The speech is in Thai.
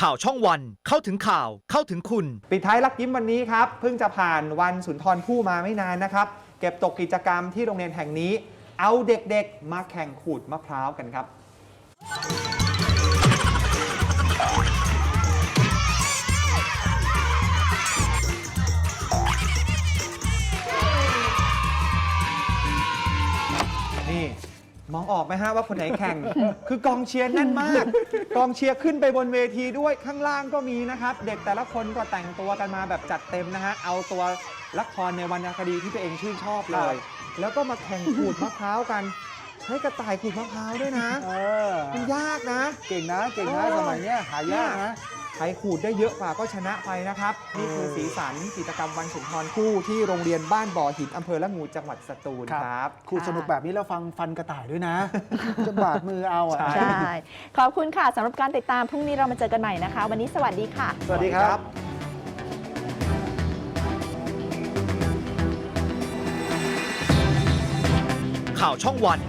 ข่าวช่องวัน เข้าถึงข่าวเข้าถึงคุณ ปิดท้ายลักยิ้มวันนี้ครับเพิ่งจะผ่านวันสุนทรภู่มาไม่นานนะครับ เก็บตกกิจกรรมที่โรงเรียนแห่งนี้ เอาเด็กๆ มาแข่งขูดมะพร้าวกันครับ มองออกไหมฮะว่าคนไหนแข่ง คือกองเชียร์แน่นมาก กองเชียร์ขึ้นไปบนเวทีด้วยข้างล่างก็มีนะครับ เด็กแต่ละคนก็แต่งตัวกันมาแบบจัดเต็มนะฮะ เอาตัวละครในวรรณคดีที่ตัวเองชื่นชอบเลย แล้วก็มาแข่งขูดมะพร้าวกันใช้กระต่ายขูดมะพร้าวด้วยนะเออมันยากนะ เก่งนะ เก่งนะเออสมัยเนี้ยหายากนะ ใครขูดได้เยอะกว่าก็ชนะไปนะครับ นี่คือสีสันกิจกรรมวันสุนทรภู่ที่โรงเรียนบ้านบ่อหินอำเภอละงูจังหวัดสตูลครับครูสนุกแบบนี้แล้วฟังฟันกระต่ายด้วยนะ จะบาดมือเอาอะใช่ใช่ ขอบคุณค่ะสำหรับการติดตามพรุ่งนี้เรามาเจอกันใหม่นะคะ วันนี้สวัสดีค่ะ สวัสดีครับข่าวช่องวัน